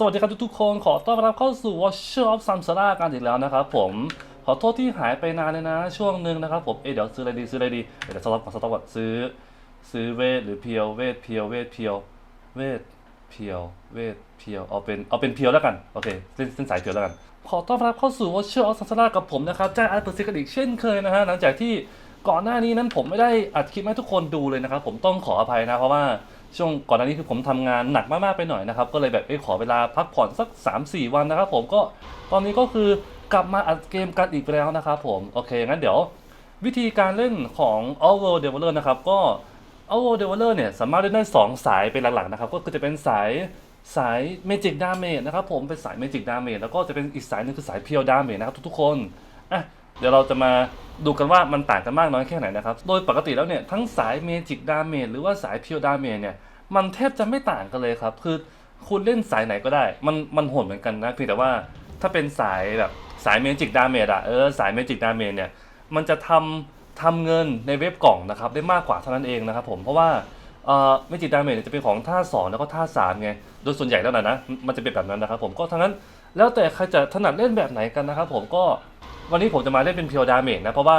สวัสดีครับทุกๆคนขอต้อนรับเข้าสู่ Watcher of Samsara กันอีกแล้วนะครับผมขอโทษที่หายไปนานเลยนะ ช่วงหนึ่งนะครับผมเอเดี๋ยวซื้ออะไรดีซื้ออะไรดีเดี๋ยวสต็อปก่อนสต็อปก่อนซื้อ ซื้อเวทหรือเพียวเวทเพียวเวทเพียวเวทเพียวเวทเพียวเอาเป็นเอาเป็นเพียวแล้วกันโอเคเส้นเส้นสายเพียวแล้วกัน ขอต้อนรับเข้าสู่ Watcher of Samsara กับผมนะครับจ้าอาร์ตเปอร์ซิกันอีกเช่นเคยนะฮะหลังจากที่ก่อนหน้านี้นั้นผมไม่ได้อัดคลิปให้ทุกคนดูเลยนะครับผมต้องขออภัยนะเพราะว่า ช่วงก่อนหน้านี้คือผมทำงานหนักมากๆไปหน่อยนะครับ ก็เลยแบบเอ้ขอเวลาพักผ่อนสัก 3-4 วันนะครับ ผมก็ตอนนี้ก็คือกลับมาอัดเกมกันอีกแล้วนะครับผมโอเคงั้นเดี๋ยว วิธีการเล่นของ o v e r Developer นะครับก็ o v e r Developer เนี่ยสามารถเล่นได้ 2 สายเป็นหลักๆนะครับก็คือจะเป็นสายสาย Magic Damage นะครับผมเป็นสาย Magic Damage แล้วก็จะเป็นอีกสายหนึงคือสาย Pure Damage นะครับทุกๆคนอะ เดี๋ยวเราจะมาดูกันว่ามันต่างกันมากน้อยแค่ไหนนะครับ โดยปกติแล้วเนี่ยทั้งสาย Magic Damage หรือว่าสาย Pure Damage เนี่ยมันแทบจะไม่ต่างกันเลยครับ คือคุณเล่นสายไหนก็ได้ มันมันโหดเหมือนกันนะเพียงแต่ว่าถ้าเป็นสายแบบสายเมจิกดาเมจอะเออสายเมจิกดาเมจเนี่ยมันจะทำทำเงินในเว็บกล่องนะครับได้มากกว่าเท่านั้นเองนะครับผมเพราะว่าเอ่อเมจิกดาเมจเนี่ยจะเป็นของท่าสองแล้วก็ท่าสามไงโดยส่วนใหญ่แล้วนะนะมันจะเป็นแบบนั้นนะครับผมก็ทั้งนั้นแล้วแต่ใครจะถนัดเล่นแบบไหนกันนะครับผมก็ วันนี้ผมจะมาเล่นเป็นเพียวดาเมจนะ เพราะว่า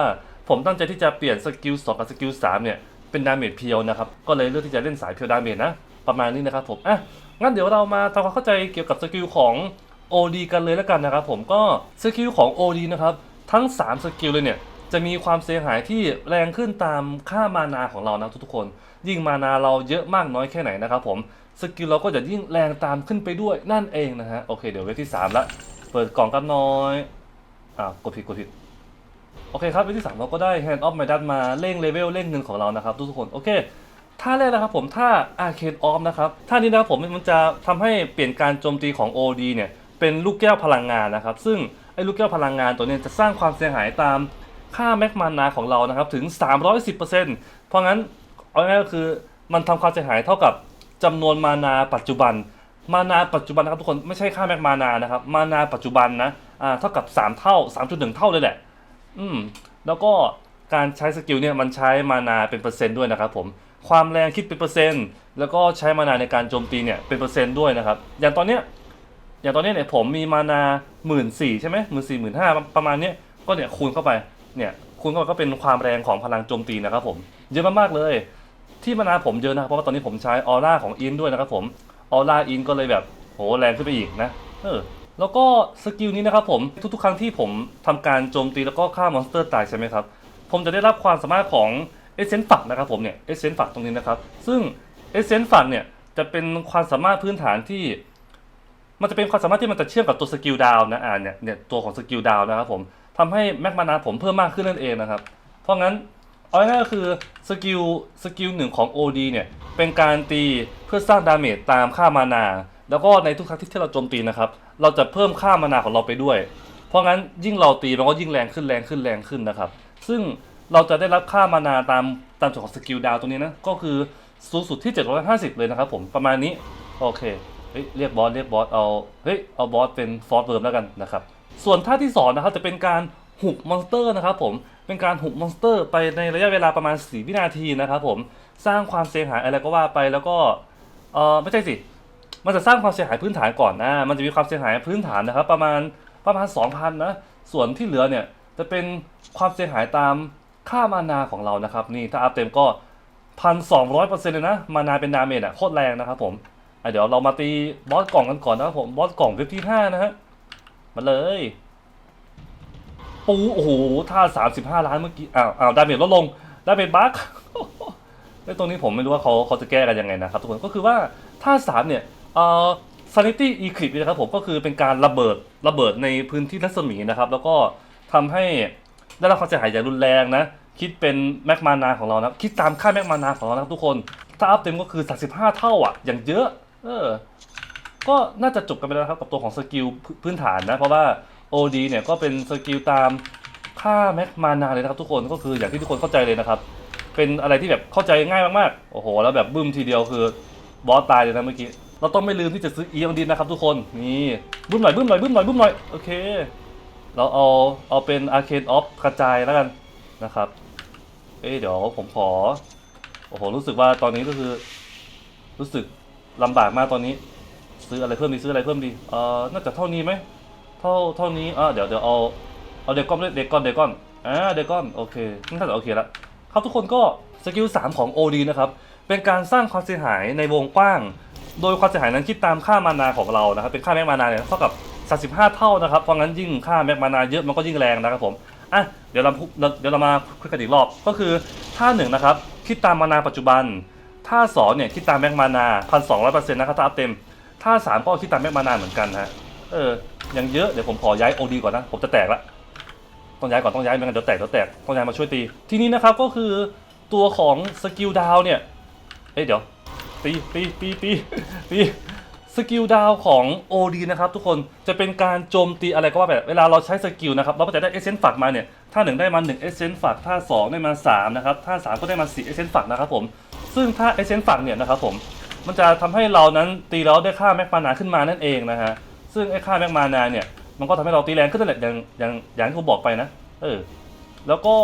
ผมตั้งใจที่จะเปลี่ยนสกิลสองกับสกิลสามเนี่ยเป็นดาเมจเพียวนะครับ ก็เลยเลือกที่จะเล่นสายเพียวดาเมจนะ ประมาณนี้นะครับผมอะงั้นเดี๋ยวเรามาทำความเข้าใจเกี่ยวกับสกิลของ OD กันเลยแล้วกันนะครับผมก็สกิลของ OD นะครับทั้ง 3 สกิลเลยเนี่ยจะมีความเสียหายที่แรงขึ้นตามค่ามานาของเรานะทุกๆคน ยิ่งมานาเราเยอะมากน้อยแค่ไหนนะครับผมสกิลเราก็จะยิ่งแรงตามขึ้นไปด้วยนั่นเองนะฮะโอเคเดี๋ยวเวทที่ 3 ละ เปิดกล่องกันน้อย อ่ากดผิดกดผิดโอเคครับวทที่3เราก็ได้ Hand of m y d a n มาเร่งเลเวลเร่งเงินของเรานะครับ ทุกคน โอเคท่าแรกนะครับผมท่า Arcane Off นะครับท่านี้นะครับผมมันจะทำให้เปลี่ยนการโจมตีของ OD เนี่ยเป็นลูกแก้วพลังงานนะครับ ซึ่งไอ้ลูกแก้วพลังงานตัวนี้จะสร้างความเสียหายตามค่าแม็กมานาของเรานะครับถึง 310%เพราะงั้นเอาง่ายๆก็คือมันทำความเสียหายเท่ากับจำนวนมานาปัจจุบัน มานาปัจจุบันนะครับทุกคนไม่ใช่ค่าแม็กมานานะครับ มานาปัจจุบันนะอ่าเท่ากับ 3 เท่า 3.1 เท่าเลยแหละ อืมแล้วก็การใช้สกิลเนี่ยมันใช้มานาเป็นเปอร์เซ็นต์ด้วยนะครับผมความแรงคิดเป็นเปอร์เซ็นต์แล้วก็ใช้มานาในการโจมตีเนี่ยเป็นเปอร์เซ็นต์ด้วยนะครับ อย่างตอนเนี้ยอย่างตอนเนี้ยเนี่ยผมมีมานาหมื่นสี่ใช่ไหมหมื่นสี่หมื่นห้าประมาณเนี้ยก็เนี่ยคูณเข้าไปเนี่ยคูณเข้าไปก็เป็นความแรงของพลังโจมตีนะครับผมเยอะมากๆเลย ที่มานาผมเยอะนะเพราะว่าตอนนี้ผมใช้ออร่าของอินด้วยนะครับผม ออร่าอินก็เลยแบบโหแรงขึ้นไปอีกนะเออแล้วก็สกิลนี้นะครับผมทุกๆ ครั้งที่ผมทำการโจมตีแล้วก็ฆ่ามอนสเตอร์ตายใช่ไหมครับผมจะได้รับความสามารถของเอเซนต์ฝักนะครับผมเนี่ยเอเซนต์ฝักตรงนี้นะครับ ซึ่งเอเซนต์ฝักเนี่ยจะเป็นความสามารถพื้นฐานที่ มันจะเป็นความสามารถที่มันจะเชื่อมกับตัวสกิลดาวนะอ่าเนี่ยเนี่ยตัวของสกิลดาวนะครับผมทำให้แม็กมานาผมเพิ่มมากขึ้นนั่นเองนะครับ เพราะงั้น เอาง่ายๆก็คือสกิลสกิลหนึ่งของ OD เนี่ย เป็นการตีเพื่อสร้างดาเมจตามค่ามานา แล้วก็ในทุกครั้งที่เราโจมตีนะครับ เราจะเพิ่มค่ามานาของเราไปด้วย เพราะงั้นยิ่งเราตีมันก็ยิ่งแรงขึ้นแรงขึ้นแรงขึ้นนะครับ ซึ่งเราจะได้รับค่ามานาตามตามส่วนของสกิลดาวตรงนี้นะ ก็คือสูงสุดที่ 750 เลยนะครับผมประมาณนี้ โอเคเฮ้ยเรียกบอสเรียกบอสเอาเฮ้ยเอาบอสเป็นฟอร์สเวิร์มแล้วกันนะครับส่วนท่าที่สองนะครับจะเป็นการหุบมอนสเตอร์นะครับผม เป็นการหุบมอนสเตอร์ไปในระยะเวลาประมาณ 4 วินาทีนะครับผมสร้างความเสียหายอะไรก็ว่าไปแล้วก็เออไม่ใช่สิมันจะสร้างความเสียหายพื้นฐานก่อนนะ มันจะมีความเสียหายพื้นฐานนะครับ ประมาณประมาณ 2,000นะส่วนที่เหลือเนี่ยจะเป็นความเสียหายตามค่ามานาของเรานะครับ นี่ถ้าอัพเต็มก็พันสองร้อยเปอร์เซ็นต์เลยนะ มานาเป็นดาเมจอะโคตรแรงนะครับผมอะเดี๋ยวเรามาตีบอสกล่องกันก่อนนะครับผมบอสกล่องเว็บที่ห้านะฮะมาเลย ปูโอ้โหท่าสามสิบห้าล้านเมื่อกี้อ้าวอ้าวดาเมจลดลงดาเมจบั๊กไอ้ตรงนี้ผมไม่รู้ว่าเขาเขาจะแก้กันยังไงนะครับทุกคนก็คือว่าท่าสามเนี่ยเอ่อ sanity eclipse นะครับผมก็คือเป็นการระเบิดระเบิดในพื้นที่รัศมีนะครับ แล้วก็ทำให้ได้รับความเสียหายอย่างรุนแรงนะ คิดเป็นแม็กมานาของเรานะคิดตามค่าแม็กมานาของเรานะทุกคน ถ้าอัพเต็มก็คือ 35 เท่าอะ อย่างเยอะ เออ ก็น่าจะจบกันไปแล้วครับกับตัวของสกิลพื้นฐานนะ เพราะว่า OD เนี่ยก็เป็นสกิลตามค่าแม็กมานาเลยนะครับทุกคนก็คืออย่างที่ทุกคนเข้าใจเลยนะครับ เป็นอะไรที่แบบเข้าใจง่ายมากๆ โอ้โห แล้วแบบบึ้มทีเดียวคือบอสตายเลยนะเมื่อกี้ เราต้องไม่ลืมที่จะซื้อ e อ d นะครับทุกคนนี่บึ้มหน่อยบึ้มหน่อยบึ้มหน่อยบึ้มหน่อยโอเค เราเอาเอาเป็น Arcane Off กระจายแล้วกันนะครับ เอ้เดี๋ยวผมขอ โอ้โห รู้สึกว่าตอนนี้ก็คือ รู้สึกลำบากมากตอนนี้ ซื้ออะไรเพิ่มดีซื้ออะไรเพิ่มดีเอ่อน่าจะเท่านี้ไหม เท่าเท่านี้อะเดี๋ยวเดี๋ยวเอาเอาเดกอนเด็กก้อนเด็กก้อนอ่าเด็กก้อนโอเคน่าจะโอเคละครับทุกคนก็สกิล3ของ OD นะครับเป็นการสร้างความเสียหายในวงกว้าง โดยความเสียหายนั้นคิดตามค่ามานาของเรานะครับเป็นค่าแม็กมานาเนี่ยเท่ากับ35 เท่านะครับเพราะงั้นยิ่งค่าแม็กมานาเยอะมันก็ยิ่งแรงนะครับผมอะเดี๋ยวเราเดี๋ยวเรามาคุยกันอีกรอบก็คือท่าหนึ่งนะครับคิดตามมานาปัจจุบันท่าสองเนี่ยคิดตามแม็กมานาพันสองร้อยเปอร์เซ็นต์นะครับถ้าอัพเต็มท่าสามก็คิดตามแม็กมานาเหมือนกันฮะ เออ ยังเยอะ เดี๋ยวผมขอย้ายโอดีก่อนนะ ผมจะแตกละ ต้องย้ายก่อน ต้องย้ายไม่งั้นเดี๋ยวแตก เดี๋ยวแตก ต้องย้ายมาช่วยตี ทีนี้นะครับก็คือตัวของสกิลดาวเนี่ยเอ้ยเดี๋ยวตีตีตีตีตีสกิลดาวของ OD นะครับทุกคน จะเป็นการโจมตีอะไรก็ว่าแบบเวลาเราใช้สกิลนะครับ เราก็จะได้เอเซนต์ฝักมาเนี่ยท่าหนึ่งได้มา1เอเซนต์ฝักท่าสองได้มาสามนะครับท่าสามก็ได้มา4เอเซนต์ฝักนะครับผม ซึ่งถ้าเอเซนต์ฝักเนี่ยนะครับผม มันจะทำให้เรานั้นตีแล้วได้ค่าแม็กมานาขึ้นมานั่นเองนะฮะ ซึ่งไอ้ค่าแม็กมานาเนี่ย มันก็ทำให้เราตีแรงขึ้นนั่นแหละอย่างอย่างอย่างที่ผมบอกไปนะ เออ แล้วก็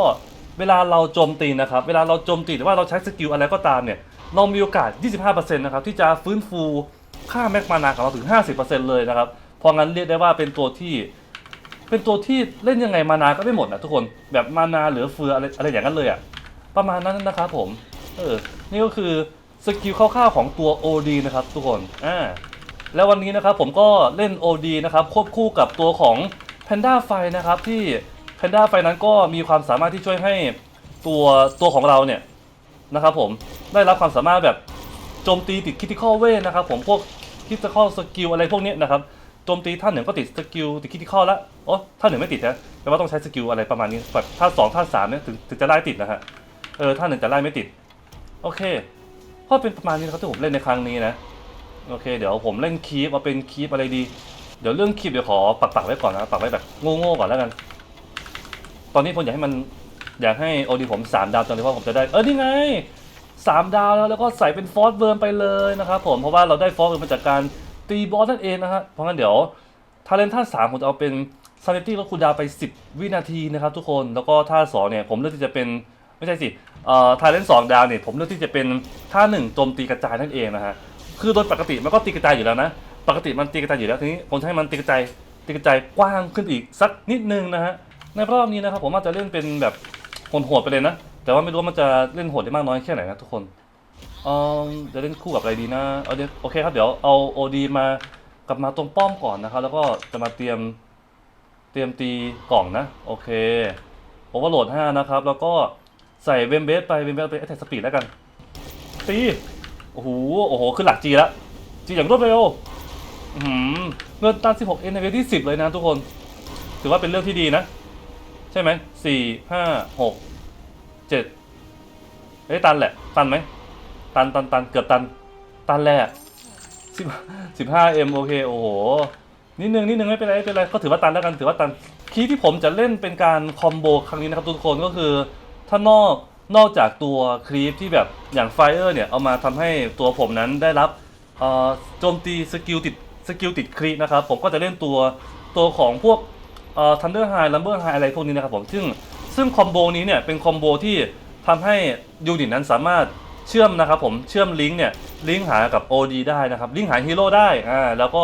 เวลาเราโจมตีนะครับ เวลาเราโจมตีหรือว่าเราใช้สกิลอะไรก็ตามเนี่ย เรามีโอกาส 25%นะครับที่จะฟื้นฟูค่าแม็กมานาของเราถึง 50%เลยนะครับ เพราะงั้นเรียกได้ว่าเป็นตัวที่ เป็นตัวที่เล่นยังไงมานาก็ไม่หมดนะทุกคน แบบมานาเหลือเฟืออะไรอะไรอย่างนั้นเลยอะประมาณนั้นนะครับผม เออ นี่ก็คือสกิลคร่าวๆของตัว OD นะครับทุกคน อ่า แล้ววันนี้นะครับผมก็เล่น OD นะครับควบคู่กับตัวของ Panda ไฟนะครับที่ Panda ไฟนั้นก็มีความสามารถที่ช่วยให้ตัวตัวของเราเนี่ยนะครับผมได้รับความสามารถแบบโจมตีติด Critical Wave นะครับผมพวก Critical Skill อะไรพวกนี้นะครับโจมตีท่านหนึ่งก็ติดสกิลติด Critical แล้วโอ้ท่านหนึ่งไม่ติดนะแปลว่าต้องใช้สกิลอะไรประมาณนี้แบบท่าสองท่าสามเนี่ยถึงถึงจะไล่ติดนะฮะเออท่านหนึ่งจะไล่ไม่ติด โอเคก็เป็นประมาณนี้นะครับที่ผมเล่นในครั้งนี้นะ โอเค เดี๋ยวผมเล่นคีปเอาเป็นคีปอะไรดี เดี๋ยวเรื่องคีปเดี๋ยวขอปักปักไว้ก่อนนะ ปักไว้แบบโง่ๆก่อนแล้วกัน ตอนนี้ผมอยากให้มันอยากให้โอดีผมสามดาวจังเลยว่าผมจะได้ เออนี่ไงสามดาวแล้วแล้วก็ใส่เป็นฟอสเวิร์มไปเลยนะครับผมเพราะว่าเราได้ฟอสเวิร์มมาจากการตีบอสนั่นเองนะฮะเพราะงั้นเดี๋ยวทาเลนท่าสามผมจะเอาเป็นซานิตี้ลดคูลดาวไป 10 วินาทีนะครับทุกคนแล้วก็ท่าสองเนี่ยผมเลือกที่จะเป็นไม่ใช่สิเอ่อทาเลนสองดาวเนี่ยผมเลือกที่จะเป็นท่าหนึ่งโจมตีกระจายนั่นเองนะฮะ คือโดยปกติมันก็ตีกระจายอยู่แล้วนะ ปกติมันตีกระจายอยู่แล้วทีนี้ผมจะให้มันตีกระจายตีกระจายกว้างขึ้นอีกสักนิดนึงนะฮะในรอบนี้นะครับผมอาจจะเล่นเป็นแบบโหดๆไปเลยนะ แต่ว่าไม่รู้ว่ามันจะเล่นโหดได้มากน้อยแค่ไหนนะทุกคนเออจะเล่นคู่กับอะไรดีนะเอาเดี๋ยวโอเคครับเดี๋ยวเอาโอดีมากลับมาตรงป้อมก่อนนะครับ แล้วก็จะมาเตรียมเตรียมตีกล่องนะ โอเคโอเวอร์โหลด5นะครับ แล้วก็ใส่เวมเบสไปเวมเบสไปแอตแทกสปีดแล้วกันตี โอ้โห โอ้โห ขึ้นหลักจีแล้ว จีอย่างรวดเร็วเงินตัน 16 เอ็นในเวที่10 เลยนะทุกคน ถือว่าเป็นเรื่องที่ดีนะ ใช่ไหมสี่ห้าหกเจ็ดเอ้ยตันแหละ ตันไหม ตันตันตันเกือบตัน ตันแหละสิบสิบห้าเอ็มโอเค โอ้โห นิดนึงนิดนึงไม่เป็นไรไม่เป็นไร ก็ถือว่าตันแล้วกัน ถือว่าตัน คีย์ที่ผมจะเล่นเป็นการคอมโบครั้งนี้นะครับทุกคนก็คือถ้านอก นอกจากตัวครีปที่แบบอย่างไฟเออร์เนี่ย เอามาทำให้ตัวผมนั้นได้รับโจมตีสกิลติดสกิลติดครีปนะครับ ผมก็จะเล่นตัวตัวของพวกทันเดอร์ไฮลัมเบอร์ไฮอะไรพวกนี้นะครับผม ซึ่งซึ่งคอมโบนี้เนี่ยเป็นคอมโบที่ทำให้ยูนิตนั้นสามารถเชื่อมนะครับผมเชื่อมลิงก์เนี่ยลิงก์หากับ OD ได้นะครับ ลิงก์หาฮีโร่ได้อ่าแล้วก็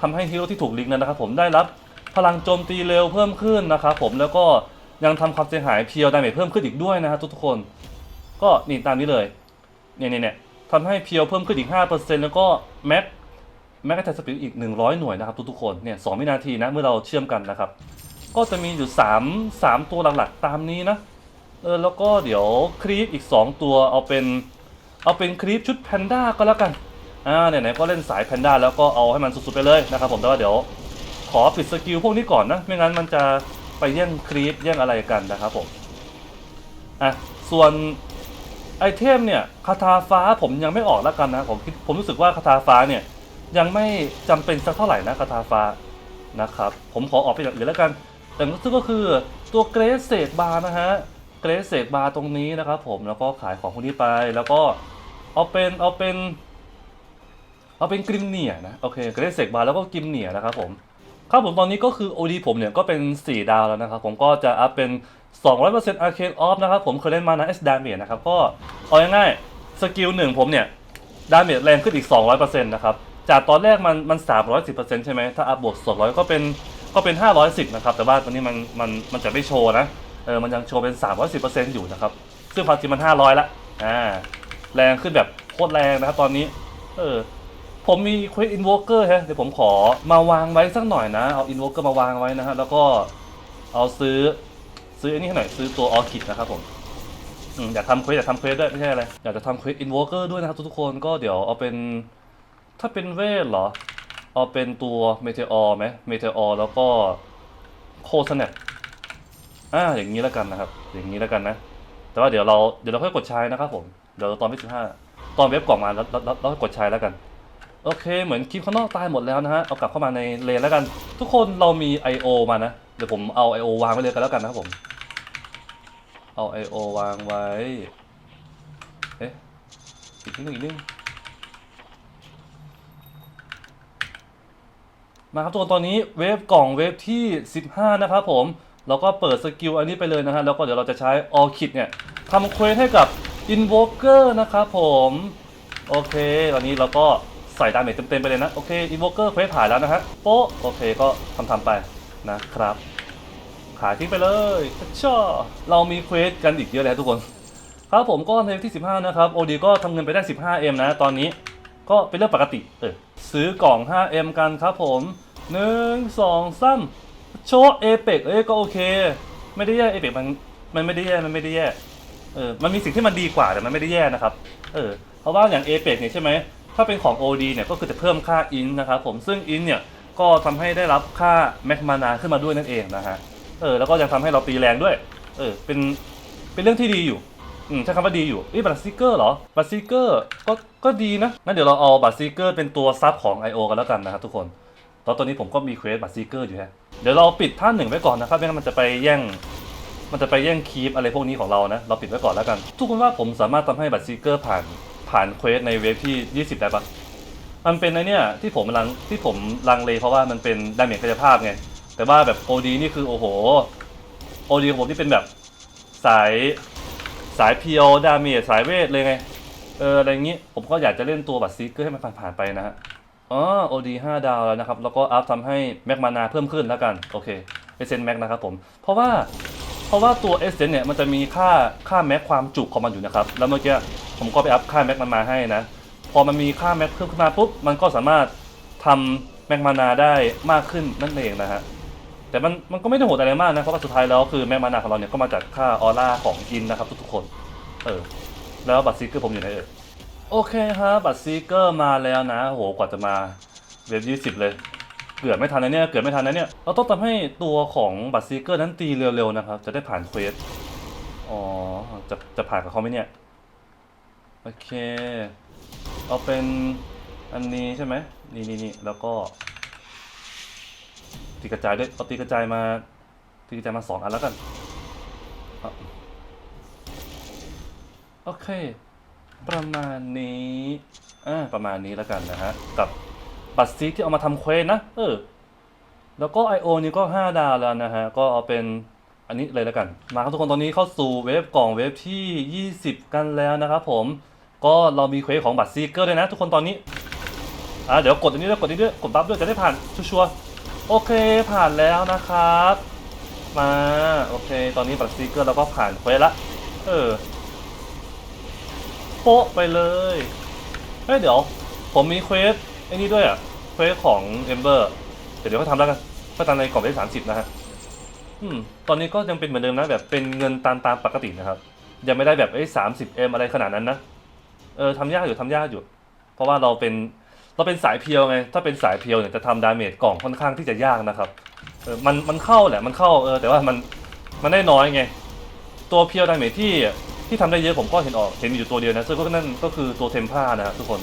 ทำให้ฮีโร่ที่ถูกลิงก์นั้นนะครับผมได้รับพลังโจมตีเร็วเพิ่มขึ้นนะครับผมแล้วก็ ยังทำความเสียหายเพียวดาเมจเพิ่มขึ้นอีกด้วยนะฮะทุกๆคน ก็นี่ตามนี้เลยเนี่ยเนี่ยเนี่ยทำให้เพียวเพิ่มขึ้นอีก 5%แล้วก็แม็กแม็กแอทสปีดอีก 100 หน่วยนะครับทุกๆคนเนี่ยสวินาทีนะเมื่อเราเชื่อมกันนะครับ ก็จะมีอยู่ 3 3 ตัวหลักๆตามนี้นะเออแล้วก็เดี๋ยวครีปอีก 2 ตัวเอาเป็นเอาเป็นครีปชุดแพนด้าก็แล้วกันอ่าไหนๆก็เล่นสายแพนด้าแล้วก็เอาให้มันสุดๆไปเลยนะครับผมแต่ว่าเดี๋ยวขอปิดสกิลพวกนี้ก่อนนะ ไม่งั้นมันจะ ไปแย่งครีปแย่งอะไรกันนะครับผมอะส่วนไอเทมเนี่ยคาถาฟ้าผมยังไม่ออกแล้วกันนะผมผมรู้สึกว่าคาถาฟ้าเนี่ยยังไม่จำเป็นสักเท่าไหร่นะคาถาฟ้านะครับผมขอออกไปอย่างอื่นแล้วกันแต่รู้สึกก็คือตัวเกรสเซกบาร์นะฮะเกรสเซกบาร์ตรงนี้นะครับผมแล้วก็ขายของพวกนี้ไปแล้วก็เอาเป็นเอาเป็นเอาเป็นกริมเนียนะโอเคเกรสเซกบาร์แล้วก็กริมเนียนะครับผม ครับผมตอนนี้ก็คือ OD ผมเนี่ยก็เป็น 4 ดาวแล้วนะครับ ผมก็จะอัพเป็น 200% Arcane Off นะครับ ผมเคยเล่นมานะ S Damage นะครับ ก็เอาง่ายๆสกิลหนึ่งผมเนี่ยดาเมจแรงขึ้นอีก 200%นะครับ จากตอนแรกมันมันสามร้อยสิบเปอร์เซ็นต์ใช่ไหมถ้าอัพบวกสองร้อยก็เป็นก็เป็นห้าร้อยสิบนะครับ แต่ว่าตอนนี้มันมันมันจะไม่โชว์นะเออมันยังโชว์เป็นสามร้อยสิบเปอร์เซ็นต์อยู่นะครับ ซึ่งความจริงมันห้าร้อยละอ่าแรงขึ้นแบบโคตรแรงนะครับตอนนี้เออ ผมมี Quick Invoker ฮะเดี๋ยวผมขอมาวางไว้สักหน่อยนะ เอา Invoker มาวางไว้นะฮะ แล้วก็เอาซื้อซื้ออันนี้ให้หน่อยซื้อตัว Orchid นะครับผมอยากทำเควสอยากทำเควสด้วยไม่ใช่อะไร อยากจะทำเควส Invoker ด้วยนะครับทุกคนก็เดี๋ยวเอาเป็น ถ้าเป็นเวทเหรอ เอาเป็นตัว Meteor ไหม Meteor แล้วก็โคสแนปอ่าอย่างนี้แล้วกันนะครับ อย่างนี้แล้วกันนะ แต่ว่าเดี๋ยวเราเดี๋ยวเราค่อยกดใช้นะครับผมเดี๋ยวตอนที่สิบห้าตอนเว็บกล่องมาแล้วแล้วแล้วแล้วกดใช้แล้วกัน โอเค เหมือนคลิปข้างนอกตายหมดแล้วนะฮะ เอากลับเข้ามาในเลนแล้วกัน ทุกคนเรามี I.O. มานะ เดี๋ยวผมเอา I.O. วางไว้เลยกันแล้วกันนะครับผม เอา I.O. วางไว้ เอ๊ะ อีกนิดนึงอีกนิดนึงมาครับทุกคนตอนนี้เวฟกล่องเวฟที่ 15 นะครับผม เราก็เปิดสกิลอันนี้ไปเลยนะฮะ แล้วก็เดี๋ยวเราจะใช้ออคิดเนี่ยทำเควสให้กับ Invoker นะครับผม โอเค ตอนนี้เราก็ ใส่ดาเมจเต็มๆไปเลยนะ โอเค Invoker เควสผ่านแล้วนะฮะโป๊ะโอเคก็ทำทำๆไปนะครับ ขายทิ้งไปเลยช่อเรามีเควสกันอีกเยอะเลยทุกคน ครับผมก็ในที่ 15 นะครับโอดีก็ทำเงินไปได้ 15M นะ ตอนนี้ก็เป็นเรื่องปกติเออซื้อกล่อง 5M กันครับผม1 2 3โชว์เอเปกเอ้ยก็โอเค ไม่ได้แย่เอเปกมันมันไม่ได้แย่มันไม่ได้แย่เออมันมีสิ่งที่มันดีกว่าแต่มันไม่ได้แย่นะครับเออเพราะว่าอย่างเอเปกเนี่ยใช่ไหม ถ้าเป็นของ OD เนี่ยก็คือจะเพิ่มค่าอินนะครับผมซึ่งอินเนี่ยก็ทำให้ได้รับค่าแม็กมานาขึ้นมาด้วยนั่นเองนะฮะเออแล้วก็ยังทำให้เราตีแรงด้วย เออเป็นเป็นเรื่องที่ดีอยู่อืมใช้คำว่าดีอยู่อ้ยบัตรซิเกอร์เหรอ บัตรซิเกอร์ก็ก็ดีนะงั้นเดี๋ยวเราเอาบัตรซิเกอร์เป็นตัวซับของ I.O. กันแล้วกันนะครับทุกคนตอนตอนนี้ผมก็มีเควสบัตรซิเกอร์อยู่ฮะเดี๋ยวเราปิดท่าหนึ่งไว้ก่อนนะครับไม่งั้นมันจะไปแย่งมันจะไปแย่งคีปอะไรพวกนี้ของเรานะ เราปิดไว้ก่อนแล้วกัน ทุกคนว่าผมสามารถทำให้บัตรซิเกอร์ผ่าน ผ่านเควสในเวฟที่ 20 ได้ปะมันเป็นไอเนี่ยที่ผมลังที่ผมลังเลเพราะว่ามันเป็นดาเมจกายภาพไง แต่ว่าแบบ OD นี่คือโอ้โห OD ของผมที่เป็นแบบสายสายเพียวดาเมจสายเวทเลยไง เอออะไรอย่างงี้ ผมก็อยากจะเล่นตัวบัตรซิกเกอร์ให้มันผ่านๆไปนะฮะอ๋อ OD 5ดาวแล้วนะครับ แล้วก็อัพทำให้แม็กมานาเพิ่มขึ้นแล้วกัน โอเคเอเซนแม็กนะครับผม เพราะว่า เพราะว่าตัวเอเซนเนี่ยมันจะมีค่าค่าแม็กความจุของมันอยู่นะครับ แล้วเมื่อกี้ผมก็ไปอัพค่าแม็กมันมาให้นะ พอมันมีค่าแม็กเพิ่มขึ้นมาปุ๊บ มันก็สามารถทำแม็กมานาได้มากขึ้นนั่นเองนะฮะ แต่มันมันก็ไม่ได้โหดอะไรมากนะ เพราะว่าสุดท้ายแล้วคือแม็กมานาของเราเนี่ยก็มาจากค่าออร่าของอินนะครับทุกๆคน เออ แล้วบัตรซีเกอร์ผมอยู่ไหนเอ่ย โอเคฮะบัตรซีเกอร์มาแล้วนะ โห กว่าจะมาเว็บยี่สิบเลย เกือบไม่ทันนะเนี่ย เกือบไม่ทันนะเนี่ย เราต้องทำให้ตัวของบัตรซีเกอร์นั้นตีเร็วๆนะครับ จะได้ผ่านเควส อ๋อ จะจะผ่านกับเขาไหมเนี่ย โอเค เอาเป็นอันนี้ใช่ไหม นี่นี่นี่แล้วก็ ตีกระจายด้วยเอาตีกระจายมา ตีกระจายมาสองอันแล้วกัน โอเค ประมาณนี้ อ่า ประมาณนี้แล้วกันนะฮะ กับ บัตรซีที่เอามาทำเควสนะ เออ แล้วก็ I.O. นี่ก็ 5 ดาวแล้วนะฮะ ก็เอาเป็นอันนี้เลยแล้วกัน มาครับทุกคนตอนนี้เข้าสู่เวฟกล่องเวฟที่ 20 กันแล้วนะครับผม ก็เรามีเควสของบัตรซีเกอร์ด้วยนะทุกคนตอนนี้ อ่าเดี๋ยวกดอันนี้ด้วยกดอันนี้ด้วยกดบัฟด้วยจะได้ผ่านชัวร์โอเคผ่านแล้วนะครับ มาโอเค ตอนนี้บัตรซีเกอร์เราก็ผ่านเควสละ เออโป๊ะไปเลย เฮ้ยเดี๋ยว ผมมีเควส ไอ้นี่ด้วยอะเควสของเอมเบอร์เดี๋ยวเดี๋ยวเขาทำแล้วกันเขาทำในกล่องได้สามสิบนะฮะอืมตอนนี้ก็ยังเป็นเหมือนเดิมนะแบบเป็นเงินตามตามปกตินะครับ ยังไม่ได้แบบไอ้สามสิบเอ็มอะไรขนาดนั้นนะ เออทำยากอยู่ทำยากอยู่ เพราะว่าเราเป็นเราเป็นสายเพียวไง ถ้าเป็นสายเพียวเนี่ยจะทำดาเมจกล่องค่อนข้างที่จะยากนะครับ เออมันมันเข้าแหละมันเข้าเออแต่ว่ามันมันได้น้อยไง ตัวเพียวดาเมจที่ที่ทำได้เยอะผมก็เห็นออกเห็นอยู่ตัวเดียวนะซึ่งก็นั่นก็คือตัวเทมพานะครับทุกคน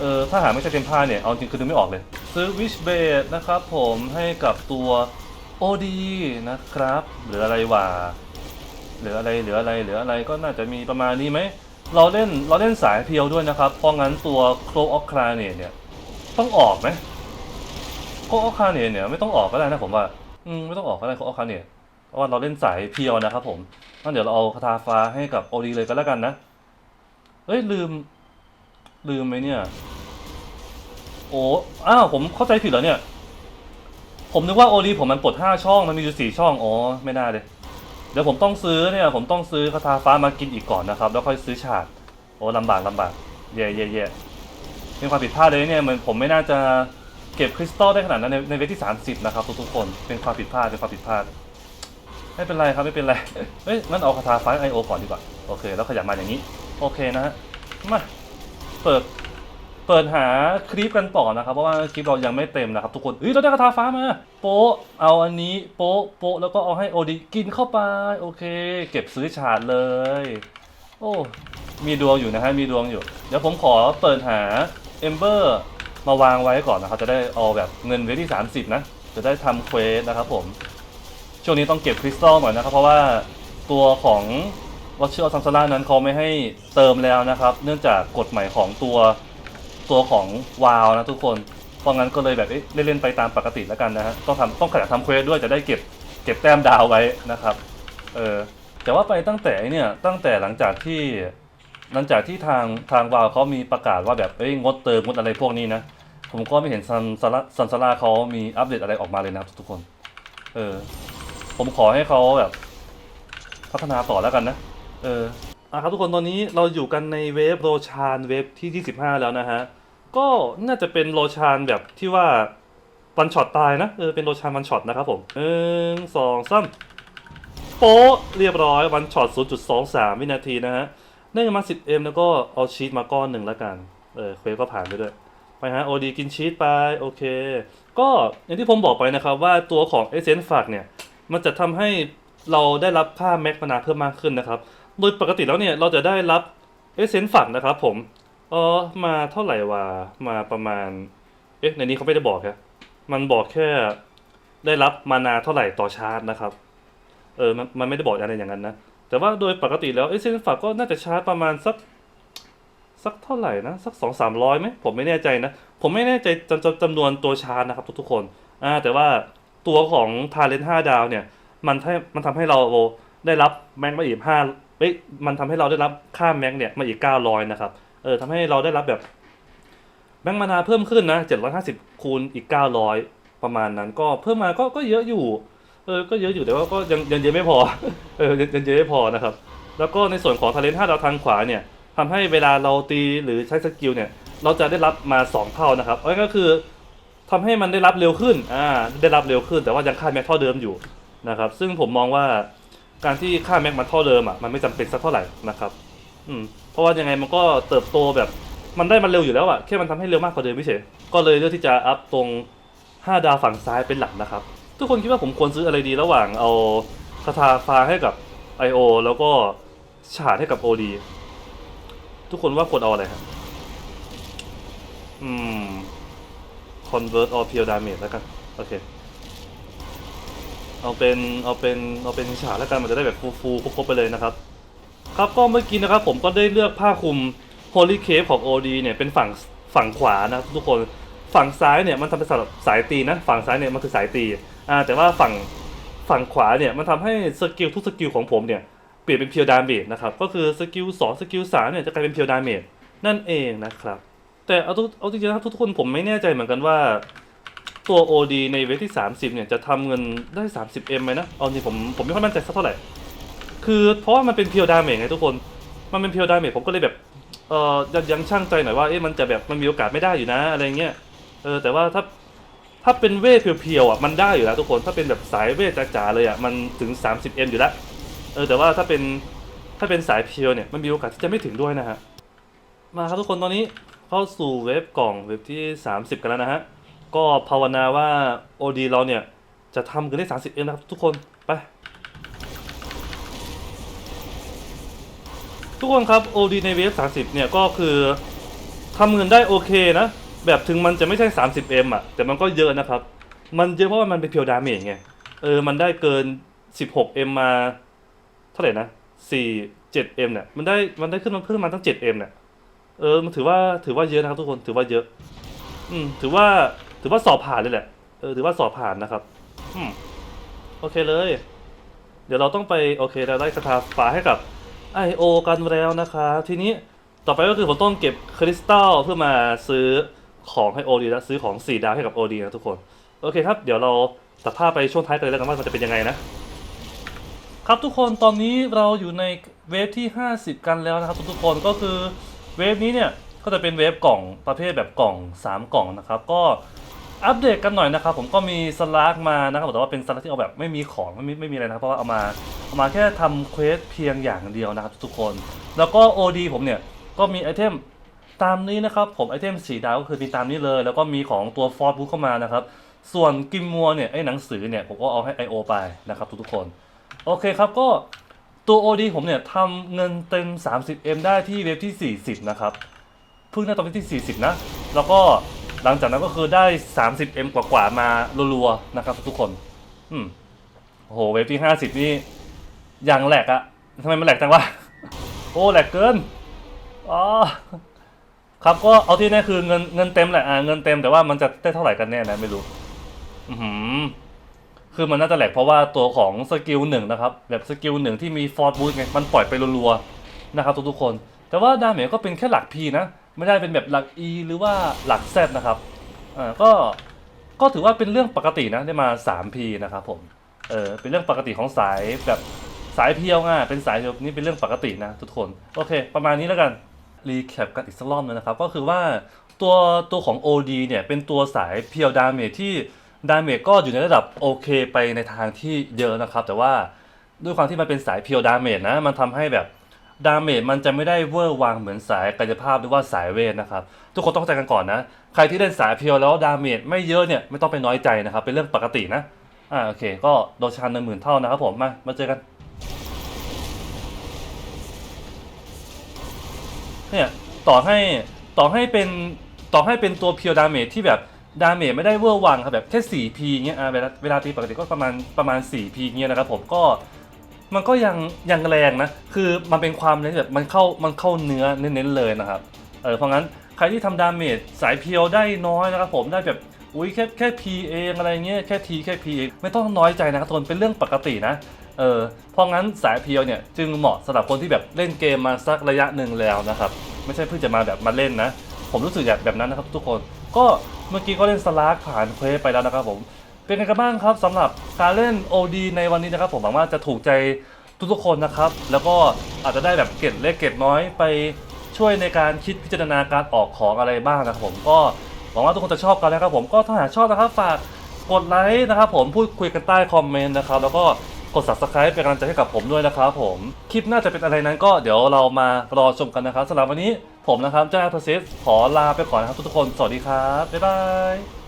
เออถ้าหาไม่ใช่เทมพาเนี่ย เอาจริงคือนึกไม่ออกเลย ซื้อวิชเบดนะครับผมให้กับตัวโอดีนะครับหลืออะไรวะหลืออะไรเหลืออะไรเหลืออะไรก็น่าจะมีประมาณนี้ไหม เราเล่นเราเล่นสายเพียวด้วยนะครับ เพราะงั้นตัวโครออคลาเนเนี่ย ต้องออกไหมโครออคลาเนเนี่ยไม่ต้องออกก็ได้นะผมว่า อืมไม่ต้องออกก็ได้โครออคคลาเนเพราะว่าเราเล่นสายเพียวนะครับผมงั้นเดี๋ยวเราเอาคาถาฟ้าให้กับโอดีเลยก็แล้วกันนะเอ้ยลืม ลืมไหมเนี่ย โอ้อ้าวผมเข้าใจผิดเหรอเนี่ย ผมนึกว่าโอรีผมมันปลดห้าช่องมันมีอยู่สี่ช่องอ๋อไม่น่าเลยเดี๋ยวผมต้องซื้อเนี่ย ผมต้องซื้อคาถาฟ้ามากินอีกก่อนนะครับ แล้วค่อยซื้อฉาดโอ้ลำบากลำบากเย่เย่เย่มีความผิดพลาดเลยเนี่ยมันผมไม่น่าจะเก็บคริสตัลได้ขนาดนั้นในในเวทที่ 30 นะครับทุกๆคนเป็นความผิดพลาดเป็นความผิดพลาดไม่เป็นไรครับไม่เป็นไรเอ้ยงั้นเอาคาถาฟ้าไอโอก่อนดีกว่าโอเค แล้วขยับมาอย่างนี้ โอเคนะฮะมา เปิด เปิดหาคลิปกันต่อนะครับ เพราะว่าคลิปเรายังไม่เต็มนะครับ ทุกคนเฮ้ยเราได้คาถาฟ้ามา โป๊ะเอาอันนี้ โป๊ะโป๊ะแล้วก็เอาให้โอดีกินเข้าไป โอเค เก็บซื้อฉาดเลย โอ้มีดวงอยู่นะฮะ มีดวงอยู่ เดี๋ยวผมขอเปิดหาเอมเบอร์มาวางไว้ก่อนนะครับ จะได้เอาแบบเงินไว้ที่ 30 นะ จะได้ทำเควสนะครับผม ช่วงนี้ต้องเก็บคริสตัลหน่อยนะครับ เพราะว่าตัวของ วัชเชอร์ซัมซาร่านั้นเขาไม่ให้เติมแล้วนะครับ เนื่องจากกฎใหม่ของตัวตัวของวาวนะทุกคน เพราะงั้นก็เลยแบบเอ๊ะเล่นๆไปตามปกติแล้วกันนะฮะต้องทำต้องขยันทำเควสด้วยจะได้เก็บเก็บแต้มดาวไว้นะครับเออแต่ว่าไปตั้งแต่เนี่ยตั้งแต่หลังจากที่หลังจากที่ทางทางวาวเขามีประกาศว่าแบบเอ้ยงดเติมงดอะไรพวกนี้นะผมก็ไม่เห็นซันซาร่าซันซาร่าเขามีอัปเดตอะไรออกมาเลยนะทุกคน เออ ผมขอให้เขาแบบ พัฒนาต่อแล้วกันนะ เอออะครับทุกคนตอนนี้เราอยู่กันในเวฟโรชานเวฟที่ 25 แล้วนะฮะ ก็น่าจะเป็นโรชานแบบที่ว่าวันช็อตตายนะเออเป็นโรชานวันช็อตนะครับผมหนึ่งสองสามโป๊ะเรียบร้อยวันช็อต 0.23 วินาทีนะฮะได้มา 10M แล้วก็เอาชีตมาก้อนหนึ่งแล้วกันเออเควก็ผ่านไปด้วยไปฮะโอดีกินชีสไปโอเค ก็อย่างที่ผมบอกไปนะครับว่าตัวของเอเซนฝากเนี่ย มันจะทำให้เราได้รับค่าแม็กมานาเพิ่มมากขึ้นนะครับ โดยปกติแล้วเนี่ยเราจะได้รับเอเซนฝักนะครับผมเออมาเท่าไหร่วะมาประมาณ เอ๊ะในนี้เขาไม่ได้บอกครับมันบอกแค่ได้รับมานาเท่าไหร่ต่อชาร์จนะครับ เออมันมันไม่ได้บอกอะไรอย่างนั้นนะแต่ว่าโดยปกติแล้วเอเซนฝักก็น่าจะชาร์จประมาณสักสักเท่าไหร่นะสักสองสามร้อยไหมผมไม่แน่ใจนะ ผมไม่แน่ใจจำจำจำนวนตัวชาร์จนะครับ ทุกๆคนอ่าแต่ว่าตัวของทาเลนห้าดาวเนี่ย มันให้มันทำให้เราได้รับแม็กมาอีกห้า เอ้ยมันทำให้เราได้รับค่าแม็กเนี่ยมาอีกเก้าร้อยนะครับ เออทำให้เราได้รับแบบแม็กมานาเพิ่มขึ้นนะเจ็ดร้อยห้าสิบคูณอีกเก้าร้อยประมาณนั้น ก็เพิ่มมาก็ก็เยอะอยู่ เออ ก็เยอะอยู่แต่ว่าก็ยังยังเยอะไม่พอ เออ ยังยังเยอะไม่พอนะครับ แล้วก็ในส่วนของทาเลนห้าดาวทางขวาเนี่ยทำให้เวลาเราตีหรือใช้สกิลเนี่ย เราจะได้รับมาสองเท่านะครับเอ้ยก็คือทำให้มันได้รับเร็วขึ้น อ่า ได้รับเร็วขึ้น แต่ว่ายังค่าแม็กเท่าเดิมอยู่นะครับ ซึ่งผมมองว่า การที่ค่าแม็กมันเท่าเดิมอะมันไม่จำเป็นสักเท่าไหร่นะครับอืมเพราะว่ายังไงมันก็เติบโตแบบมันได้มันเร็วอยู่แล้วอะแค่มันทำให้เร็วมากกว่าเดิมไม่เฉยก็เลยเลือกที่จะอัพตรง 5 ดาวฝั่งซ้ายเป็นหลักนะครับ ทุกคนคิดว่าผมควรซื้ออะไรดีระหว่างเอาคาถาฟ้าให้กับ I.O. แล้วก็ฉาดให้กับ OD ทุกคนว่าควรเอาอะไรครับอืม convert or pure damage แล้วกัน โอเค เอาเป็นเอาเป็นเอาเป็นฉากแล้วกันมันจะได้แบบฟูๆครบๆไปเลยนะครับ ครับก็เมื่อกี้นะครับผมก็ได้เลือกผ้าคลุม Holy Cape ของ OD เนี่ยเป็นฝั่งฝั่งขวานะทุกคนฝั่งซ้ายเนี่ยมันทำเป็นสำหรับสายตีนะฝั่งซ้ายเนี่ยมันคือสายตีอ่าแต่ว่าฝั่งฝั่งขวาเนี่ยมันทำให้สกิลทุกสกิลของผมเนี่ยเปลี่ยนเป็นเพียวดาเมจนะครับก็คือสกิล2สกิล3เนี่ยจะกลายเป็นเพียวดาเมจนั่นเองนะครับ แต่เอาทุกเอาจริงๆนะครับทุกคนผมไม่แน่ใจเหมือนกันว่า ตัว OD ในเวทที่ 30 เนี่ย จะทำเงินได้ 30M ไหมนะเอาจริงผมผมไม่ค่อยมั่นใจสักเท่าไหร่ คือเพราะว่ามันเป็นเพียวดาเมจไงทุกคน มันเป็นเพียวดาเมจผมก็เลยแบบเอ่อยังยังช่างใจหน่อยว่าเอ๊ะมันจะแบบมันมีโอกาสไม่ได้อยู่นะอะไรเงี้ยเออแต่ว่าถ้าถ้าเป็นเวทเพียวๆอะมันได้อยู่แล้วทุกคนถ้าเป็นแบบสายเวทจ๋าๆเลยอะมันถึง 30M อยู่แล้วเออแต่ว่าถ้าเป็นถ้าเป็นสายเพียวเนี่ยมันมีโอกาสที่จะไม่ถึงด้วยนะฮะมาครับทุกคนตอนนี้เข้าสู่เว็บกล่องเว็บที่ 30 กันแล้วนะฮะ ก็ภาวนาว่า OD เราเนี่ย จะทำกันได้30เองนะครับทุกคนไป ทุกคนครับ OD ในเวฟ30เนี่ยก็คือทำเงินได้โอเคนะ แบบถึงมันจะไม่ใช่ 30M อะ แต่มันก็เยอะนะครับ มันเยอะเพราะว่ามันเป็นเพียวดาเมจไงเออมันได้เกิน 16M มมาเท่าไหร่นะ4 7M เนี่ยมันได้มันได้ขึ้นมาเพิ่มมาตั้ง 7M เนี่ยเออมันถือว่าถือว่าเยอะนะครับทุกคนถือว่าเยอะ อืมถือว่า ถือว่าสอบผ่านเลยแหละ เออ ถือว่าสอบผ่านนะครับอืมโอเคเลย เดี๋ยวเราต้องไป โอเคเราได้คาถาฟ้าให้กับ I.O. กันแล้วนะครับทีนี้ต่อไปก็คือผมต้องเก็บคริสตัลเพื่อมาซื้อของให้โอดีแล้วซื้อของสี่ดาวให้กับโอดีนะทุกคน โอเคครับ เดี๋ยวเราตัดภาพไปช่วงท้ายกันเลยแล้วกันว่ามันจะเป็นยังไงนะ ครับทุกคนตอนนี้เราอยู่ในเวฟที่ 50 กันแล้วนะครับ ทุกคนก็คือเวฟนี้เนี่ยก็จะเป็นเวฟกล่องประเภทแบบกล่อง 3 กล่องนะครับ ก็ อัปเดตกันหน่อยนะครับผมก็มีสลักมานะครับแต่ว่าเป็นสลักที่เอาแบบไม่มีของไม่มีไม่มีอะไรนะเพราะว่าเอามาเอามาแค่ทำเควสเพียงอย่างเดียวนะครับทุกคน แล้วก็ OD ผมเนี่ยก็มีไอเทมตามนี้นะครับผมไอเทมสีดาวก็คือมีตามนี้เลย แล้วก็มีของตัวฟอร์ดบุ๊เข้ามานะครับส่วนกิมมัวเนี่ยไอหนังสือเนี่ยผมก็เอาให้ IO ไปนะครับทุกๆคน โอเคครับก็ตัว OD ผมเนี่ยทำเงินเต็ม 30M ได้ที่เว็บที่ 40 นะครับเพิ่งได้ตอนที่ 40 นะ แล้วก็ หลังจากนั้นก็คือได้ 30M กว่าๆมารัวๆนะครับทุกคน อืมโอ้โหเว็บที่ 50 นี่ยังแหลกอะทำไมมันแหลกจังวะ โอ้แหลกเกิน อ๋อ ครับก็เอาที่แน่คือเงินเงินเต็มแหละอ่าเงินเต็มแต่ว่ามันจะได้เท่าไหร่กันแน่นะไม่รู้ อือหือคือมันน่าจะแหลกเพราะว่าตัวของสกิลหนึ่งนะครับ แบบสกิลหนึ่งที่มีฟอร์ดบูทไงมันปล่อยไปรัวๆนะครับทุกๆคน แต่ว่าดาเมจก็เป็นแค่หลัก P นะ ไม่ได้เป็นแบบหลัก E หรือว่าหลัก Z นะครับอ่าก็ก็ถือว่าเป็นเรื่องปกตินะได้มา 3P นะครับผมเออเป็นเรื่องปกติของสายแบบสายเพียวง่ะเป็นสายเพียวนี่เป็นเรื่องปกตินะทุกคนโอเค ประมาณนี้แล้วกันรีแคปกันอีกสักรอบนึงนะครับ ก็คือว่าตัวตัวของ OD เนี่ยเป็นตัวสายเพียวดาเมจที่ดาเมจก็อยู่ในระดับโอเคไปในทางที่เยอะนะครับ แต่ว่าด้วยความที่มันเป็นสายเพียวดาเมจนะมันทำให้แบบ ดาเมจมันจะไม่ได้เวอร์วังเหมือนสายกายภาพหรือว่าสายเวทนะครับ ทุกคนต้องเข้าใจกันก่อนนะ ใครที่เล่นสายเพียวแล้วดาเมจไม่เยอะเนี่ยไม่ต้องไปน้อยใจนะครับ เป็นเรื่องปกตินะ อ่าโอเค ก็โดนชันหนึ่งหมื่นเท่านะครับผมมามาเจอกันเนี่ยต่อให้ต่อให้เป็นต่อให้เป็นตัวเพียวดาเมจที่แบบดาเมจไม่ได้เวอร์วังครับแบบแค่ 4p เงี้ยอ่าเวลาเวลาตีปกติก็ประมาณประมาณ 4p เงี้ยนะครับผมก็ มันก็ยังยังแรงนะ คือมันเป็นความเน้นแบบมันเข้ามันเข้าเนื้อเน้นๆเลยนะครับ เออเพราะงั้นใครที่ทำดาเมจสายเพียวได้น้อยนะครับผมได้แบบอุ้ยแค่แค่ p เองอะไรเงี้ยแค่ t แค่ p เองไม่ต้องน้อยใจนะครับทุกคนเป็นเรื่องปกตินะเออเพราะงั้นสายเพียวเนี่ยจึงเหมาะสำหรับคนที่แบบเล่นเกมมาสักระยะหนึ่งแล้วนะครับไม่ใช่เพิ่งจะมาแบบมาเล่นนะ ผมรู้สึกแบบแบบนั้นนะครับทุกคนก็เมื่อกี้ก็เล่นสลากผ่านเควสไปแล้วนะครับผม เป็นไงกันบ้างครับสำหรับการเล่น OD ในวันนี้นะครับผมหวังว่าจะถูกใจทุกๆคนนะครับ แล้วก็อาจจะได้แบบเก็บเล็กเก็บน้อยไปช่วยในการคิดพิจารณาการออกของอะไรบ้างนะครับผมก็หวังว่าทุกคนจะชอบกันนะครับผมก็ถ้าหากชอบนะครับฝากกดไลค์นะครับผมพูดคุยกันใต้คอมเมนต์นะครับแล้วก็กด subscribe เป็นกำลังใจให้กับผมด้วยนะครับผม คลิปน่าจะเป็นอะไรนั้นก็เดี๋ยวเรามารอชมกันนะครับสำหรับวันนี้ผมนะครับเจ้าแอปเซสขอลาไปก่อนนะครับทุกๆคน สวัสดีครับ บ๊ายบาย